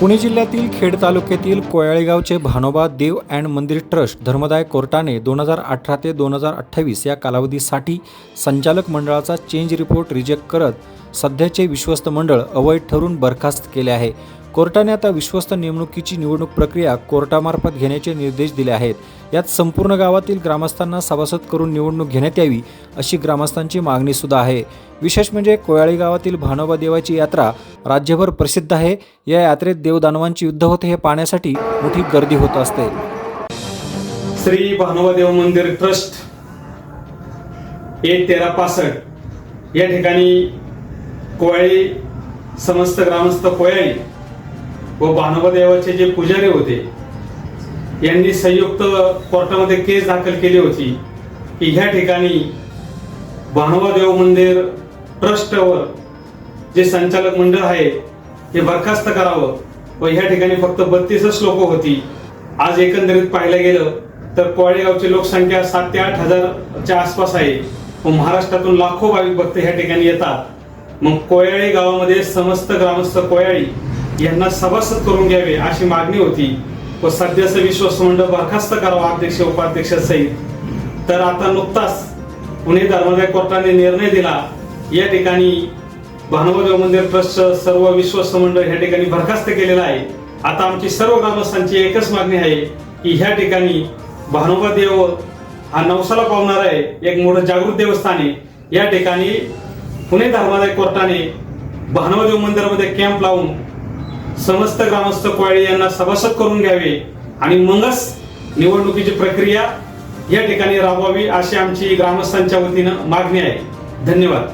पुणे जिल्ह्यातील खेड तालुक्यातील कोयाळेगावचे भानोबा देव अँड मंदिर ट्रस्ट धर्मदाय कोर्टाने दोन हजार अठरा ते दोन हजार अठ्ठावीस या कालावधीसाठी संचालक मंडळाचा चेंज रिपोर्ट रिजेक्ट करत सध्याचे विश्वस्त मंडळ अवैध ठरून बरखास्त केले आहे. कोर्टाने आता विश्वस्त नेमणुकीची निवडणूक प्रक्रिया कोर्टामार्फत घेण्याचे निर्देश दिले आहेत. यात संपूर्ण गावातील ग्रामस्थांना सभासद करून निवडणूक घेण्यात यावी अशी ग्रामस्थांची मागणीसुद्धा आहे. विशेष म्हणजे कोयाळी गावातील भानोबा देवाची यात्रा राज्यभर प्रसिद्ध आहे. या यात्रेत देवदानवांची युद्ध होते हे पाहण्यासाठी मोठी गर्दी होत असते. श्री भानुवादेव मंदिर ट्रस्ट एक तेरा पासष्ट या ठिकाणी कोयाळी समस्त ग्रामस्थ कोयाळी व भानुवादेवाचे जे पुजारी होते यांनी संयुक्त कोर्टामध्ये केस दाखल केली होती की ह्या ठिकाणी भानुवादेव मंदिर ट्रस्टवर जे संचालक मंडळ आहे हे बरखास्त करावं व ह्या ठिकाणी फक्त बत्तीसच लोक होती. आज एकंदरीत पाहायला गेलं तर कोळेगावची लोकसंख्या सात ते आठ हजारच्या आसपास आहे व महाराष्ट्रातून लाखो भाविक भक्त ह्या ठिकाणी येतात. मग कोयाळी गावामध्ये समस्त ग्रामस्थ कोयाळी यांना सभासद करून घ्यावे अशी मागणी होती व सध्याचं विश्वास मंडळ बरखास्त करावं अध्यक्ष उपाध्यक्ष सहित. तर आता नुकताच पुणे धर्मादाय कोर्टाने निर्णय दिला या ठिकाणी भानुदेव मंदिर ट्रस्ट सर्व विश्वस्त मंडळ या ठिकाणी बरखास्त केलेला आहे. आता आमची सर्व ग्रामस्थांची एकच मागणी आहे की ह्या ठिकाणी भानुबा देव हा नवसाला पावणार आहे. एक मोठं जागृत देवस्थान आहे. या ठिकाणी पुणे धर्मादाय कोर्टाने भानुदेव मंदिरामध्ये कॅम्प लावून समस्त ग्रामस्थ कोळी यांना सभासद करून घ्यावे आणि मगच निवडणुकीची प्रक्रिया या ठिकाणी राबवावी अशी आमची ग्रामस्थांच्या वतीनं मागणी आहे. धन्यवाद.